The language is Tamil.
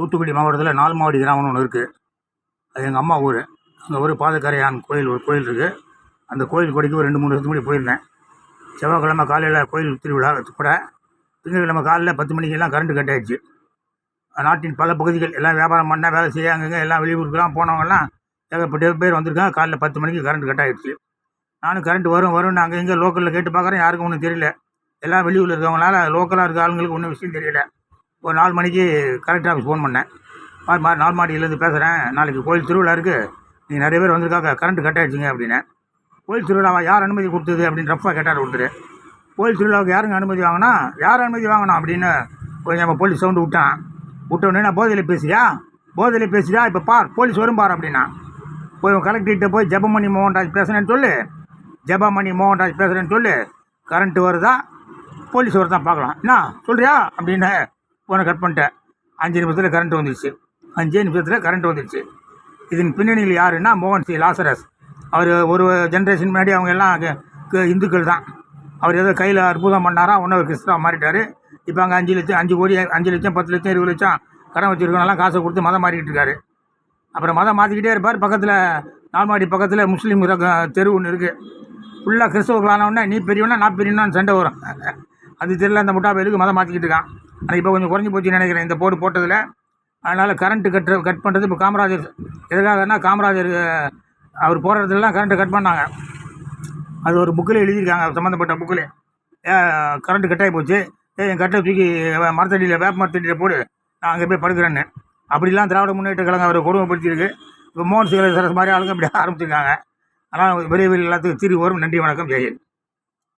தூத்துக்குடி மாவட்டத்தில் நால்மாவடி கிராமம்னு ஒன்று இருக்குது அது எங்கள் அம்மா ஊர். அங்கே ஊர் பாதக்கரையான் கோயில் ஒரு கோயில் இருக்குது அந்த கோயில் கொடிக்கு ஒரு ரெண்டு மூணு வருஷத்துக்கு முன்னாடி போயிருந்தேன். செவ்வாய்க்கிழமை காலையில் கோயில் திருவிழா கூட. திங்கட்கிழமை காலையில் பத்து மணிக்கெல்லாம் கரண்ட் கட் ஆயிடுச்சு. நாட்டின் பல பகுதிகள் எல்லாம் வியாபாரம் பண்ணால் வேலை செய்ய அங்கங்கே எல்லாம் வெளியூருக்குலாம் போனவங்கலாம் ஏகப்பட்ட பேர் வந்திருக்காங்க. காலையில் பத்து மணிக்கு கரண்ட் கட் ஆகிடுச்சு நானும் கரண்ட் வரும் வரும்னு அங்கே இங்கே லோக்கலில் கேட்டு பார்க்குறேன் யாருக்கும் ஒன்றும் தெரியல. எல்லாம் வெளியூரில் இருக்கவங்களால லோக்கலாக இருக்க ஆளுங்களுக்கு ஒன்றும் விஷயம் தெரியல. ஒரு நாலு மணிக்கு கலெக்டர் ஆஃபீஸ் ஃபோன் பண்ணேன். மாதிரி மாதிரி நாலு மாடியிலேருந்து பேசுகிறேன் நாளைக்கு கோயில் திருவிழா இருக்குது நீங்கள் நிறைய பேர் வந்திருக்காங்க. கரண்ட் கட் ஆகிடுச்சிங்க அப்படின்னேன் கோயில் திருவிழாவா? யார் அனுமதி கொடுத்தது அப்படின்னு ரஃபாக கேட்டார் ஒருத்தர். கோயில் திருவிழாவுக்கு யாருங்க அனுமதி வாங்கினா? யார் அனுமதி வாங்கணும் அப்படின்னு கொஞ்சம் நம்ம போலீஸ் சவுண்டு விட்டான். விட்டோடனே நான் போதையில் பேசுறியா போதையில் பேசுறியா இப்போ பார் போலீஸ் வரும் பார் அப்படின்னா. போய் கலெக்டர்கிட்ட போய் ஜெபமணி மோகன்ராஜ் பேசுகிறேன்னு சொல்லு. ஜெபமணி மோகன்ராஜ் பேசுகிறேன்னு சொல்லு. கரண்ட்டு வருதா? போலீஸ் வருதான் பார்க்கலாம். என்ன? சொல்கிறியா அப்படின்னு ஃபோனை கட் பண்ணிட்டேன். அஞ்சு நிமிஷத்தில் கரண்ட் வந்துடுச்சு அஞ்சே நிமிஷத்தில் கரண்ட் வந்துடுச்சு இதன் பின்னணியில் யாருன்னா மோகன் சி. லாசரஸ். அவர் ஒரு ஜென்ரேஷன் முன்னாடி அவங்க எல்லாம் க- இந்துக்கள் தான். அவர் ஏதோ கையில் அற்புதம் பண்ணாரா ஒன்றும் கிறிஸ்தவ மாறிட்டார். இப்போ அங்கே அஞ்சு லட்சம் அஞ்சு கோடி அஞ்சு லட்சம் பத்து லட்சம் இருபது லட்சம் கடன் வச்சுருக்கவங்கலாம் காசை கொடுத்து மதம் மாறிக்கிட்டு இருக்காரு. அப்புறம் மதம் மாற்றிக்கிட்டே இருப்பார். பக்கத்தில் நால்மாடி பக்கத்தில் முஸ்லீம் தெரு ஒன்று இருக்குது ஃபுல்லாக கிறிஸ்தவர்களானவுடனே நீ பெரியவனா நான் பெரியவனான்னு சண்டை வரும். அது தெரியல அந்த முட்டா பேருக்கு மதம் மாற்றிக்கிட்டு இருக்கான். ஆனால் இப்போ கொஞ்சம் குறைஞ்சி போச்சுன்னு நினைக்கிறேன். இந்த போர்டு போட்டதில். அதனால் கரண்ட்டு கட்டு கட் பண்ணுறது இப்போ காமராஜர். எதுக்காகன்னா காமராஜர் அவர் போராட்டத்துலலாம் கரண்ட்டை கட் பண்ணாங்க. அது ஒரு புக்கில் எழுதியிருக்காங்க சம்மந்தப்பட்ட புக்கில் கரண்ட்டு கட்டாகி போச்சு. ஏ என் கட்டை தூக்கி மரத்தடியில் வேப்ப மரத்தடியில் போடு. நான் அங்கே போய் படுக்கிறேன்னு. அப்படிலாம் திராவிட முன்னேற்ற கழகம் அவர் கொடுமைப்படுத்தியிருக்கு. இப்போ மோகன் சிவரேசரஸ் மாதிரி ஆளுங்க அப்படி ஆரம்பிச்சிருக்காங்க. ஆனால் விரைவில் எல்லாத்துக்கும் தீர்வு வரும். நன்றி வணக்கம். ஜெயன்